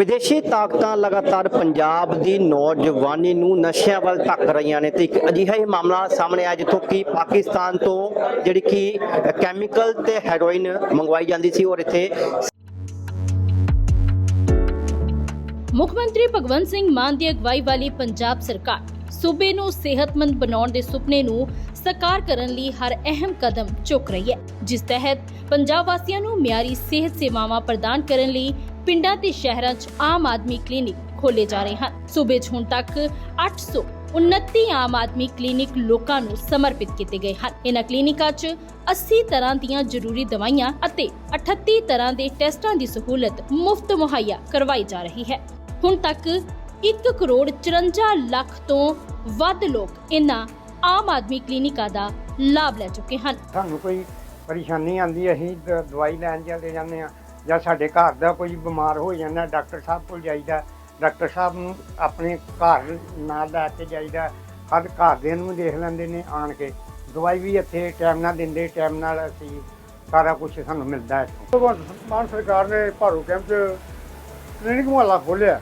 ਵਿਦੇਸ਼ੀ ਤਾਕਤਾਂ ਲਗਾਤਾਰ ਪੰਜਾਬ ਦੀ ਨੌਜਵਾਨੀ ਨੂੰ ਨਸ਼ਿਆਂ ਵੱਲ ਧੱਕ ਰਹੀਆਂ ਨੇ ਤੇ ਇੱਕ ਅਜਿਹਾ ਹੀ ਮਾਮਲਾ ਸਾਹਮਣੇ ਆਇਆ ਜਿੱਥੋਂ ਕਿ ਪਾਕਿਸਤਾਨ ਤੋਂ ਜਿਹੜੀ ਕਿ ਕੈਮੀਕਲ ਤੇ ਹੈਰੋਇਨ ਮੰਗਵਾਈ ਜਾਂਦੀ ਸੀ ਔਰ ਇੱਥੇ ਮੁੱਖ ਮੰਤਰੀ ਭਗਵੰਤ ਸਿੰਘ ਮਾਨ ਦੀ ਅਗਵਾਈ ਵਾਲੀ ਪੰਜਾਬ ਸਰਕਾਰ ਸੂਬੇ ਨੂੰ ਸਿਹਤਮੰਦ ਬਣਾਉਣ ਦੇ ਸੁਪਨੇ ਨੂੰ ਸਾਕਾਰ ਕਰਨ ਲਈ ਹਰ ਅਹਿਮ ਕਦਮ ਚੁੱਕ ਰਹੀ ਹੈ। ਜਿਸ ਤਹਿਤ ਪੰਜਾਬ ਵਾਸੀਆਂ ਨੂੰ ਮਿਆਰੀ ਸਿਹਤ ਸੇਵਾਵਾਂ ਪ੍ਰਦਾਨ ਕਰਨ ਲਈ ਪਿੰਡਾਂ ਤੇ ਸ਼ਹਿਰਾਂ 'ਚ ਆਮ ਆਦਮੀ ਕਲੀਨਿਕ ਖੋਲੇ ਜਾ ਰਹੇ ਹਨ। ਸੂਬੇ 'ਚ ਹੁਣ ਤੱਕ 829 ਆਮ ਆਦਮੀ ਕਲੀਨਿਕ ਲੋਕਾਂ ਨੂੰ ਸਮਰਪਿਤ ਕੀਤੇ ਗਏ ਹਨ। ਇਹਨਾਂ ਕਲੀਨਿਕਾਂ 'ਚ 80 ਤਰ੍ਹਾਂ ਦੀਆਂ ਜ਼ਰੂਰੀ ਦਵਾਈਆਂ ਅਤੇ 38 ਤਰ੍ਹਾਂ ਦੇ ਟੈਸਟਾਂ ਦੀ ਸਹੂਲਤ ਮੁਫਤ ਮੁਹੱਈਆ ਕਰਵਾਈ ਜਾ ਰਹੀ ਹੈ। ਹੁਣ ਤੱਕ 1 ਕਰੋੜ 54 ਲੱਖ ਤੋਂ ਵੱਧ ਲੋਕ ਇਹਨਾਂ ਆਮ ਆਦਮੀ ਕਲੀਨਿਕਾਂ ਦਾ ਲਾਭ ਲੈ ਚੁੱਕੇ ਹਨ। ਸਾਨੂੰ ਕੋਈ ਪਰੇਸ਼ਾਨੀ ਆਂਦੀ ਅਸੀਂ ਦ- ਦਵਾਈ ਲੈਣ ਚਲੇ ਜਾਂਦੇ ਆ ਜਾਂ ਸਾਡੇ ਘਰ ਦਾ ਕੋਈ ਬਿਮਾਰ ਹੋ ਜਾਂਦਾ, ਡਾਕਟਰ ਸਾਹਿਬ ਕੋਲ ਜਾਈਦਾ, ਡਾਕਟਰ ਸਾਹਿਬ ਨੂੰ ਆਪਣੇ ਘਰ ਨਾਲ ਲੈ ਕੇ ਜਾਈਦਾ, ਹਰ ਘਰ ਦੇ ਨੂੰ ਦੇਖ ਲੈਂਦੇ ਨੇ ਆਣ ਕੇ। ਦਵਾਈ ਵੀ ਇੱਥੇ ਟਾਈਮ ਨਾਲ ਦਿੰਦੇ, ਟਾਈਮ ਨਾਲ ਅਸੀਂ ਸਾਰਾ ਕੁਝ ਸਾਨੂੰ ਮਿਲਦਾ ਇੱਥੇ। ਭਗਵੰਤ ਮਾਨ ਸਰਕਾਰ ਨੇ ਭਾਰੂ ਕੈਂਪ 'ਚ ਕਲੀਨਿਕ ਮੁਹੱਲਾ ਖੋਲਿਆ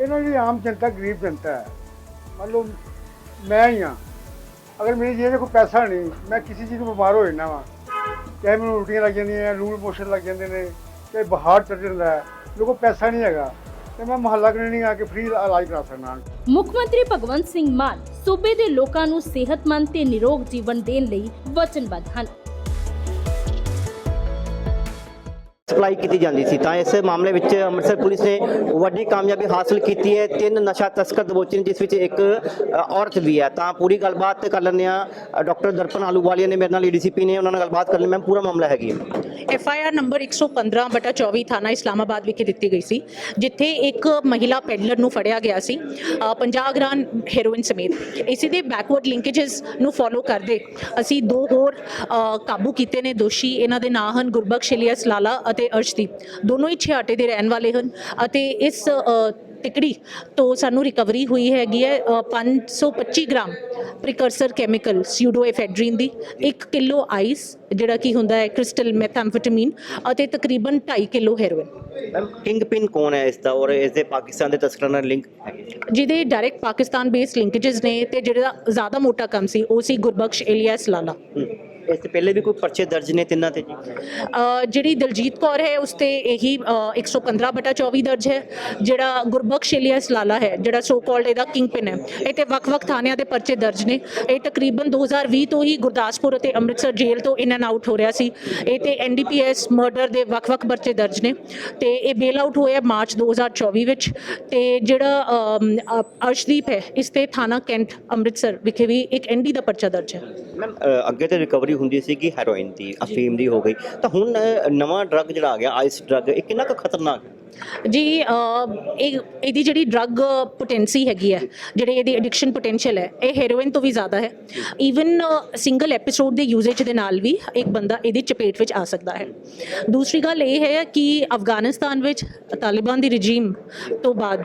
ਇਹਨਾਂ ਦੀ ਆਮ ਜਨਤਾ ਗਰੀਬ ਜਨਤਾ ਹੈ। ਮੰਨ ਲਓ ਮੈਂ ਹੀ ਹਾਂ। ਅਗਰ ਮੇਰੀ ਜੇਬ 'ਚ ਕੋਈ ਪੈਸਾ ਨਹੀਂ, ਮੈਂ ਕਿਸੇ ਚੀਜ਼ ਤੋਂ ਬਿਮਾਰ ਹੋ ਜਾਂਦਾ ਵਾਂ। ਚਾਹੇ ਮੈਨੂੰ ਉਲਟੀਆਂ ਲੱਗ ਜਾਂਦੀਆਂ ਲੂਲ ਮੋਸ਼ਨ ਲੱਗ ਜਾਂਦੇ ਨੇ, ਚਾਹੇ ਬੁਖਾਰ ਚੜ ਜਾਂਦਾ ਹੈ, ਮੇਰੇ ਕੋਲ ਪੈਸਾ ਨਹੀਂ ਹੈਗਾ, ਤੇ ਮੈਂ ਮੁਹੱਲਾ ਕਲੀਨਿਕ ਆ ਕੇ ਫ੍ਰੀ ਇਲਾਜ ਕਰਾ ਸਕਦਾ ਮੁੱਖ ਮੰਤਰੀ ਭਗਵੰਤ ਸਿੰਘ ਮਾਨ ਸੂਬੇ ਦੇ ਲੋਕਾਂ ਨੂੰ ਸਿਹਤਮੰਦ ਤੇ ਨਿਰੋਗ ਜੀਵਨ ਦੇਣ ਲਈ ਵਚਨਬੱਧ ਹਨ। ਸਪਲਾਈ ਕੀਤੀ ਜਾਂਦੀ ਸੀ। ਤਾਂ ਇਸ ਮਾਮਲੇ ਵਿੱਚ ਅੰਮ੍ਰਿਤਸਰ ਪੁਲਿਸ ਨੇ ਵੱਡੀ ਕਾਮਯਾਬੀ ਹਾਸਲ ਕੀਤੀ ਹੈ। ਤਿੰਨ ਨਸ਼ਾ ਤਸਕਰ ਦਬੋਚੇ ਨੇ, ਜਿਸ ਵਿੱਚ ਇੱਕ ਔਰਤ ਵੀ ਹੈ। ਤਾਂ ਪੂਰੀ ਗੱਲਬਾਤ ਕਰ ਲੈਂਦੇ ਆ ਡਾਕਟਰ ਦਰਪਨ ਆਲੂਵਾਲੀਆ ਨੇ ਮੇਰੇ ਨਾਲ ਏਡੀਸੀਪੀ ਨੇ, ਉਹਨਾਂ ਨਾਲ ਗੱਲਬਾਤ ਕਰ ਲਈ ਮੈਮ ਪੂਰਾ ਮਾਮਲਾ ਹੈਗੀ ਹੈ। ਐਫ ਆਈ ਆਰ ਨੰਬਰ 115 ਬਟਾ 24 ਥਾਣਾ ਇਸਲਾਮਾਬਾਦ ਵਿਖੇ ਦਿੱਤੀ ਗਈ ਸੀ ਜਿੱਥੇ ਇੱਕ ਮਹਿਲਾ ਪੈਡਲਰ ਨੂੰ ਫੜਿਆ ਗਿਆ ਸੀ ਅ, 50 ਗ੍ਰਾਮ ਹੈਰੋਇਨ ਸਮੇਤ। ਇਸੇ ਦੇ ਬੈਕਵਰਡ ਲਿੰਕੇजेस ਨੂੰ ਫੋਲੋ ਕਰਦੇ ਅਸੀਂ ਦੋ ਹੋਰ ਕਾਬੂ ਕੀਤੇ ਨੇ ਦੋਸ਼ੀ। ਇਹਨਾਂ ਦੇ ਨਾਂ ਹਨ ਗੁਰਬਖਸ਼ ਇਲੀਅਸ ਲਾਲਾ ਅਤੇ ਅਰਸ਼ਦੀਪ। ਦੋਨੋਂ ਹੀ ਛਿਆਟੇ ਦੇ ਰਹਿਣ ਵਾਲੇ ਹਨ ਅਤੇ ਇਸ ਅ, ਤਿਕੜੀ ਤੋਂ ਸਾਨੂੰ ਰਿਕਵਰੀ ਹੋਈ ਹੈਗੀ ਹੈ ਅ, 525 ਗ੍ਰਾਮ ਪ੍ਰੀਕਰਸਰ ਕੈਮੀਕਲ ਸਿਊਡੋਐਫੈਡਰੀਨ ਦੀ 1 ਕਿਲੋ ਆਈਸ ਜਿਹੜਾ ਕੀ ਹੁੰਦਾ ਹੈ ਕ੍ਰਿਸਟਲ ਮੈਥੈਂਫੈਟਾਮੀਨ ਅਤੇ ਤਕਰੀਬਨ 2.5 ਕਿਲੋ ਹੈਰੋਇਨ ਮੈਮ ਕਿੰਗ ਪਿਨ ਕੌਣ ਹੈ ਇਸ ਦਾ ਔਰ ਇਸ ਦੇ ਪਾਕਿਸਤਾਨ ਦੇ ਤਸਕਰਾਂ ਨਾਲ ਲਿੰਕ ਜਿਹਦੇ ਡਾਇਰੈਕਟ ਪਾਕਿਸਤਾਨ ਬੇਸਡ ਲਿੰਕੇजेस ਨੇ ਤੇ ਜਿਹੜਾ ਜ਼ਿਆਦਾ ਮੋਟਾ ਕੰਮ ਸੀ ਉਹ ਸੀ ਗੁਰਬਖਸ਼ ਇਲੀਅਸ ਲਾਲਾ ਇਸ ਤੋਂ ਪਹਿਲੇ ਵੀ ਕੋਈ ਪਰਚੇ ਦਰਜ ਨੇ ਤਿੰਨਾਂ ਤੇ ਜੀ? ਅ, ਜਿਹੜੀ ਦਲਜੀਤ ਕੌਰ ਹੈ ਉਸ ਤੇ ਇਹੀ ਅ, 115 ਬਟਾ 24 ਦਰਜ ਹੈ। ਜਿਹੜਾ ਗੁਰਬਖਸ਼ ਇਲੀਅਸ ਲਾਲਾ ਹੈ ਜਿਹੜਾ ਸੋ ਕਾਲਡ ਇਹਦਾ ਕਿੰਗ ਪਿਨ ਹੈ। ਇਹ ਤੇ ਵੱਖ-ਵੱਖ ਥਾਣਿਆਂ ਦੇ ਪਰਚੇ ਦਰਜ ਨੇ। ਇਹ ਤਕਰੀਬਨ 2020 ਤੋਂ ਹੀ ਗੁਰਦਾਸਪੁਰ ਅਤੇ ਅੰਮ੍ਰਿਤਸਰ ਜੇਲ੍ਹ ਤੋਂ ਇਨ ਐਂਡ ਆਊਟ ਹੋ ਰਿਹਾ ਸੀ। ਇਹ ਤੇ ਐਨਡੀਪੀਐਸ ਮਰਡਰ ਦੇ ਵੱਖ-ਵੱਖ ਪਰਚੇ ਦਰਜ ਨੇ। ਤੇ ਇਹ ਬੇਲ ਆਊਟ ਹੋਇਆ ਮਾਰਚ 2024 ਵਿੱਚ। ਤੇ ਜਿਹੜਾ ਅਮ, ਅ, ਅਰਸ਼ਦੀਪ ਹੈ ਇਸ ਤੇ ਥਾਣਾ ਕੈਂਟ ਅੰਮ੍ਰਿਤਸਰ ਵਿਖੇ ਵੀ ਇੱਕ ਐਨਡੀ ਦਾ ਪਰਚਾ ਦਰਜ ਹੈ। ਮੈਮ ਅ, ਅੱਗੇ ਤੇ ਰਿਕਵਰੀ ਹੁੰਦੀ ਸੀ ਕਿ ਹੈਰੋਇਨ ਦੀ ਅਫੀਮ ਦੀ ਹੋ ਗਈ। ਤਾਂ ਹੁਣ ਨਵਾਂ ਡਰੱਗ ਜਿਹੜਾ ਆ ਗਿਆ ਆਈਸ ਡਰੱਗ ਇਹ ਕਿੰਨਾ ਕੁ ਖਤਰਨਾਕ ਹੈ? ਜੀ ਇਹ, ਇਹਦੀ ਜਿਹੜੀ ਡਰੱਗ ਪੋਟੈਂਸੀ ਹੈਗੀ ਹੈ, ਜਿਹੜੇ ਇਹਦੀ ਐਡਿਕਸ਼ਨ ਪੋਟੈਂਸ਼ੀਅਲ ਹੈ, ਇਹ ਹੈਰੋਇਨ ਤੋਂ ਵੀ ਜ਼ਿਆਦਾ ਹੈ। ਈਵਨ ਸਿੰਗਲ ਐਪੀਸੋਡ ਦੇ ਯੂਜ਼ੇਜ ਦੇ ਨਾਲ ਵੀ ਇੱਕ ਬੰਦਾ ਇਹਦੀ ਚਪੇਟ ਵਿੱਚ ਆ ਸਕਦਾ ਹੈ। ਦੂਸਰੀ ਗੱਲ ਇਹ ਹੈ ਕਿ ਅਫਗਾਨਿਸਤਾਨ ਵਿੱਚ ਤਾਲਿਬਾਨ ਦੀ ਰਜੀਮ ਤੋਂ ਬਾਅਦ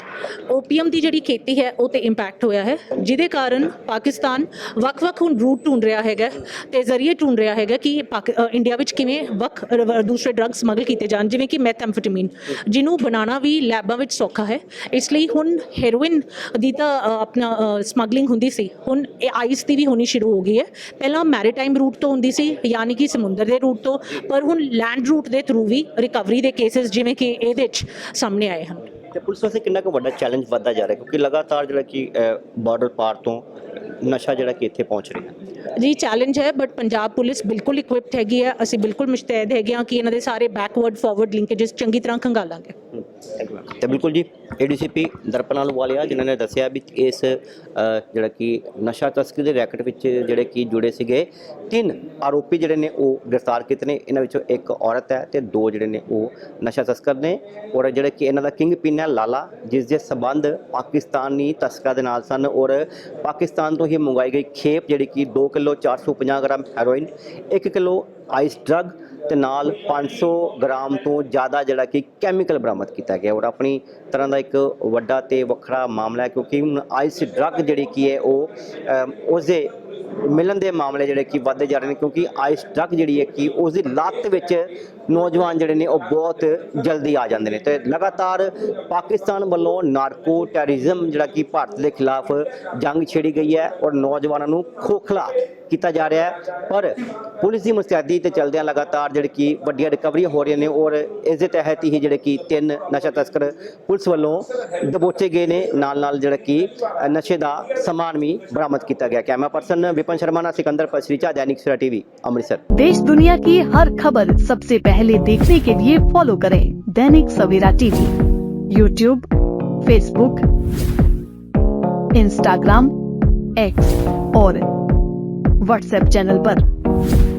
ਓਪੀਅਮ ਦੀ ਜਿਹੜੀ ਖੇਤੀ ਹੈ, ਉਹ ਤੇ ਇੰਪੈਕਟ ਹੋਇਆ ਹੈ, ਜਿਹਦੇ ਕਾਰਨ ਪਾਕਿਸਤਾਨ ਵੱਖ-ਵੱਖ ਹੁਣ ਰੂਟ ਢੂੰਡ ਰਿਹਾ ਹੈਗਾ ਤੇ ਜ਼ਰੀਏ ਢੂੰਡ ਰਿਹਾ ਹੈਗਾ ਕਿ ਪਾਕ- ਇੰਡੀਆ ਵਿੱਚ ਕਿਵੇਂ ਵੱਖ ਦੂਸਰੇ ਡਰੱਗ ਸਮਗਲ ਕੀਤੇ ਜਾਣ, ਜਿਵੇਂ ਕਿ ਮੈਥੈਂਫੈਟਾਮੀਨ ਜਿਹਨੂੰ ਬਣਾਉਣਾ ਵੀ ਲੈਬਾਂ ਵਿੱਚ ਸੌਖਾ ਹੈ। ਇਸ ਲਈ ਹੁਣ ਹੈਰੋਇਨ ਦੀ ਤਾਂ ਆਪਣਾ ਸਮਗਲਿੰਗ ਹੁੰਦੀ ਸੀ। ਹੁਣ ਇਹ ਆਈਸ ਦੀ ਵੀ ਹੋਣੀ ਸ਼ੁਰੂ ਹੋ ਗਈ ਹੈ। ਪਹਿਲਾਂ ਮੈਰੀਟਾਈਮ ਰੂਟ ਤੋਂ ਹੁੰਦੀ ਸੀ, ਯਾਨੀ ਕਿ ਸਮੁੰਦਰ ਦੇ ਰੂਟ ਤੋਂ। ਪਰ ਹੁਣ ਲੈਂਡ ਰੂਟ ਦੇ ਥਰੂ ਵੀ ਰਿਕਵਰੀ ਦੇ ਕੇਸਿਸ ਜਿਵੇਂ ਕਿ ਇਹਦੇ ਵਿੱਚ ਸਾਹਮਣੇ ਆਏ ਹਨ। ਤੇ ਪੁਲਿਸ ਵਾਸਤੇ ਕਿੰਨਾ ਕੁ ਵੱਡਾ ਚੈਲੰਜ ਵੱਧਦਾ ਜਾ ਰਿਹਾ ਕਿਉਂਕਿ ਲਗਾਤਾਰ ਜਿਹੜਾ ਕਿ ਬਾਰਡਰ ਪਾਰ ਤੋਂ ਨਸ਼ਾ ਜਿਹੜਾ ਕਿ ਇੱਥੇ ਪਹੁੰਚ ਰਿਹਾ ਜੀ ਚੈਲੰਜ ਹੈ ਬਟ ਪੰਜਾਬ ਪੁਲਿਸ ਬਿਲਕੁਲ ਇਕਵਿਪਡ ਹੈਗੀ ਹੈ। ਅਸੀਂ ਬਿਲਕੁਲ ਮੁਸ਼ਤੈਦ ਹੈਗੇ ਹਾਂ ਕਿ ਇਹਨਾਂ ਦੇ ਸਾਰੇ ਬੈਕਵਰਡ ਫਾਰਵਰਡ ਲਿੰਕੇजेस ਚੰਗੀ ਤਰ੍ਹਾਂ ਖੰਗਾਲਾਂਗੇ। ਤੇ ਬਿਲਕੁਲ ਜੀ ਏਡੀਸੀਪੀ ਦਰਪਨਾਲ ਵਾਲਿਆ, ਜਿਨ੍ਹਾਂ ਨੇ ਦੱਸਿਆ ਵੀ ਇਸ ਜਿਹੜਾ ਕਿ ਨਸ਼ਾ ਤਸਕਰੀ ਦੇ ਰੈਕਟ ਵਿੱਚ ਜਿਹੜੇ ਕਿ ਜੁੜੇ ਸੀਗੇ, ਤਿੰਨ ਆਰੋਪੀ ਜਿਹੜੇ ਨੇ ਉਹ ਗ੍ਰਿਫਤਾਰ ਕੀਤੇ ਨੇ। ਇਹਨਾਂ ਵਿੱਚੋਂ ਇੱਕ ਔਰਤ ਹੈ ਤੇ ਦੋ ਜਿਹੜੇ ਨੇ ਉਹ ਨਸ਼ਾ ਤਸਕਰ ਨੇ। ਔਰ ਜਿਹੜੇ ਕਿ ਇਹਨਾਂ ਦਾ ਕਿੰਗ ਪਿੰਨ ਹੈ, ਲਾਲਾ, ਜਿਸ ਦੇ ਸਬੰਧ ਪਾਕਿਸਤਾਨੀ ਤਸਕਰਾਂ ਦੇ ਨਾਲ ਸਨ। ਔਰ ਪਾਕਿਸਤਾਨ ਤੋਂ ਹੀ ਮੰਗਵਾਈ ਗਈ ਖੇਪ, ਜਿਹੜੀ ਕਿ 2 kilo 450 gram heroin 1 kilo ice drug ਤੇ ਨਾਲ 500 ਗ੍ਰਾਮ ਤੋਂ ਜ਼ਿਆਦਾ ਜਿਹੜਾ ਕਿ ਕੈਮੀਕਲ ਬਰਾਮਦ ਕੀਤਾ ਗਿਆ। ਔਰ ਆਪਣੀ ਤਰ੍ਹਾਂ ਦਾ ਇੱਕ ਵੱਡਾ ਤੇ ਵੱਖਰਾ ਮਾਮਲਾ ਹੈ, ਕਿਉਂਕਿ ਹੁਣ ਆਈਸ ਡਰੱਗ ਜਿਹੜੀ ਕੀ ਹੈ, ਉਹ ਉਸਦੇ ਮਿਲਣ ਦੇ ਮਾਮਲੇ ਜਿਹੜੇ ਕਿ ਵੱਧਦੇ ਜਾ ਰਹੇ ਨੇ, ਕਿਉਂਕਿ ਆਈਸ ਡਰੱਗ ਜਿਹੜੀ ਹੈ ਕਿ ਉਸ ਦੀ ਲੱਤ ਵਿੱਚ ਨੌਜਵਾਨ ਜਿਹੜੇ ਨੇ, ਉਹ ਬਹੁਤ ਜਲਦੀ ਆ ਜਾਂਦੇ ਨੇ। ਤੇ ਲਗਾਤਾਰ ਪਾਕਿਸਤਾਨ ਵੱਲੋਂ ਨਾਰਕੋ ਟੈਰਰਿਜ਼ਮ ਜਿਹੜਾ ਕਿ ਭਾਰਤ ਦੇ ਖਿਲਾਫ ਜੰਗ ਛੇੜੀ ਗਈ ਹੈ, ਔਰ ਨੌਜਵਾਨਾਂ ਨੂੰ ਖੋਖਲਾ ਕੀਤਾ ਜਾ ਰਿਹਾ ਹੈ ਪਰ ਪੁਲਿਸ ਦੀ ਮੁਸਤੈਦੀ ਤੇ ਚੱਲਦਿਆਂ ਲਗਾਤਾਰ ਜਿਹੜੇ ਕਿ ਵੱਡੀਆਂ ਰਿਕਵਰੀਆਂ ਹੋ ਰਹੀਆਂ ਨੇ ਔਰ ਇਸ ਦੇ ਤਹਿਤ ਹੀ ਜਿਹੜੇ ਕਿ ਤਿੰਨ ਨਸ਼ਾ ਤਸਕਰ ਪੁਲਿਸ ਵੱਲੋਂ ਦਬੋਚੇ ਗਏ ਨੇ ਨਾਲ ਨਾਲ ਜਿਹੜਾ ਕਿ ਅ, ਨਸ਼ੇ ਦਾ ਸਮਾਨ ਵੀ ਬਰਾਮਦ ਕੀਤਾ ਗਿਆ ਕੈਮਰਾ ਪਰਸਨ ਵਿਪਨ ਸ਼ਰਮਾ ਨਾਲ ਸਿਕੰਦਰ ਪਸਰੀਚਾ दैनिक सवेरा टीवी अमृतसर देश दुनिया की हर खबर सबसे पहले देखने के लिए फॉलो करें Dainik Savera TV YouTube Facebook Instagram X और व्हाट्सएप चैनल पर।